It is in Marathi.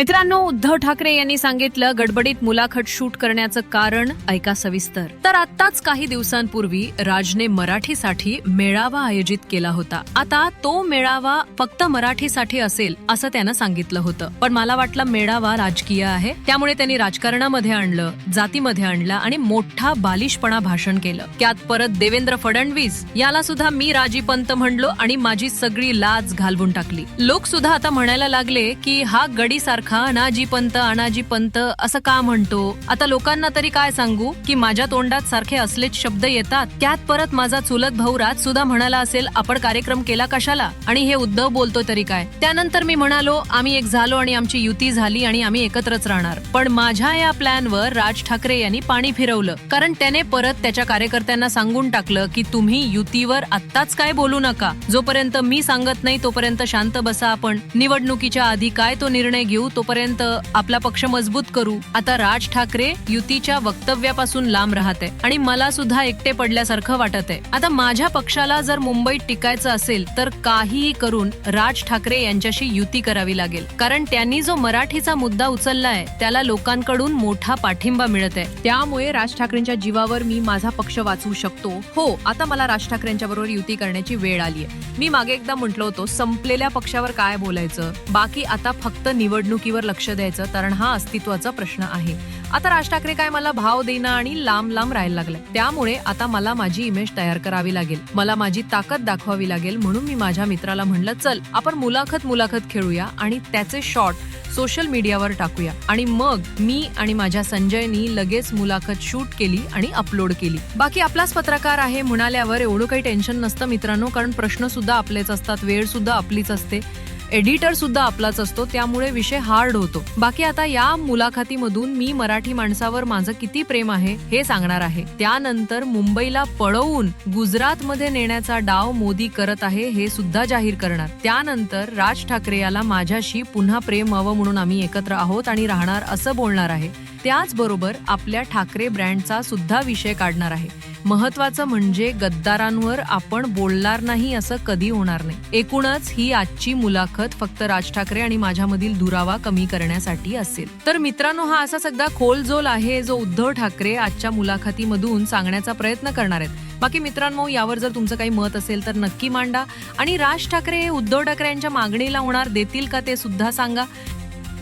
मित्रांनो उद्धव ठाकरे यांनी सांगितलं गडबडीत मुलाखत शूट करण्याचं कारण ऐका सविस्तर. तर आत्ताच काही दिवसांपूर्वी राजने मराठीसाठी मेळावा आयोजित केला होता. आता तो मेळावा फक्त मराठीसाठी असेल असं त्यानं सांगितलं होतं. पण मला वाटलं मेळावा राजकीय आहे. त्यामुळे त्यांनी राजकारणामध्ये आणलं जातीमध्ये आणलं आणि मोठा बालिशपणा भाषण केलं. त्यात परत देवेंद्र फडणवीस याला सुद्धा मी राजी पंत म्हणलो आणि माझी सगळी लाज घालवून टाकली. लोक सुद्धा आता म्हणायला लागले की हा गडी सारखा अनाजी पंत अनाजी पंत असं का म्हणतो? आता लोकांना तरी काय सांगू? की माझ्या तोंडात सारखे असलेच शब्द येतात? त्यात परत माझा चुलत भाऊ राज सुद्धा म्हणाला असेल आपण कार्यक्रम केला कशाला? आणि हे उद्धव बोलतो तरी काय? त्यानंतर मी म्हणालो आम्ही एक झालो आणि आमची युती झाली आणि आम्ही एकत्रच राहणार. पण माझ्या या प्लॅनवर राज ठाकरे यांनी पाणी फिरवलं. कारण त्याने परत त्याच्या कार्यकर्त्यांना सांगून टाकलं की तुम्ही युतीवर आत्ताच काय बोलू नका. जोपर्यंत मी सांगत नाही तोपर्यंत शांत बसा आपण. निवडणुकीच्या आधी काय तो निर्णय घेऊ तोपर्यंत आपला पक्ष मजबूत करू. आता राज ठाकरे युतीच्या वक्तव्यापासून लांब राहते आणि मला सुद्धा एकटे पडल्यासारखं वाटत आहे आता माझ्या पक्षाला जर मुंबईत टिकायचं असेल तर काहीही करून राज ठाकरे यांच्याशी युती करावी लागेल. कारण त्यांनी जो मराठीचा मुद्दा उचललाय त्याला लोकांकडून मोठा पाठिंबा मिळत आहे त्यामुळे राज ठाकरेंच्या जीवावर मी माझा पक्ष वाचवू शकतो. हो आता मला राज ठाकरेंच्या बरोबर युती करण्याची वेळ आली आहे मी मागे एकदा म्हटलं होतो संपलेल्या पक्षावर काय बोलायचं? बाकी आता फक्त निवडणूक निवडणुकीवर लक्ष द्यायचं कारण हा अस्तित्वाचा प्रश्न आहे. आता राज ठाकरे काय मला भाव देणं आणि लांब लांब राहायला लागलाय. त्यामुळे आता मला माझी इमेज तयार करावी लागेल. मला माझी ताकद दाखवावी लागेल म्हणून मी माझ्या मित्राला म्हणलं चल आपण मुलाखत मुलाखत खेळूया आणि त्याचे शॉर्ट सोशल मीडियावर टाकूया. आणि मग मी आणि माझ्या संजयनी लगेच मुलाखत शूट केली आणि अपलोड केली. बाकी आपलाच पत्रकार आहे म्हणाल्यावर एवढं काही टेन्शन नसतं मित्रांनो कारण प्रश्न सुद्धा आपलेच असतात वेळ सुद्धा आपलीच असते. एडिटर सुद्धा आपलाच असतो त्यामुळे विषय हार्ड होतो. बाकी आता या मुलाखतीमधून मी मराठी माणसावर माझं किती प्रेम आहे हे सांगणार आहे. त्यानंतर मुंबईला पळवून गुजरातमध्ये नेण्याचा डाव मोदी करत आहे हे सुद्धा जाहीर करणार. त्यानंतर राज ठाकरे याला माझ्याशी पुन्हा प्रेम व्हावं म्हणून आम्ही एकत्र आहोत आणि राहणार असं बोलणार आहे. त्याचबरोबर आपल्या ठाकरे ब्रँडचा सुद्धा विषय काढणार आहे. महत्वाचं म्हणजे गद्दारांवर आपण बोलणार नाही असं कधी होणार नाही. एकूणच ही आजची मुलाखत फक्त राज ठाकरे आणि माझ्यामधील दुरावा कमी करण्यासाठी असेल. तर मित्रांनो हा असा सगळा खोलजोल आहे जो उद्धव ठाकरे आजच्या मुलाखतीमधून सांगण्याचा प्रयत्न करणार आहेत. बाकी मित्रांनो यावर जर तुमचं काही मत असेल तर नक्की मांडा. आणि राज ठाकरे हे उद्धव ठाकरे यांच्या मागणीला होणार देतील का ते सुद्धा सांगा.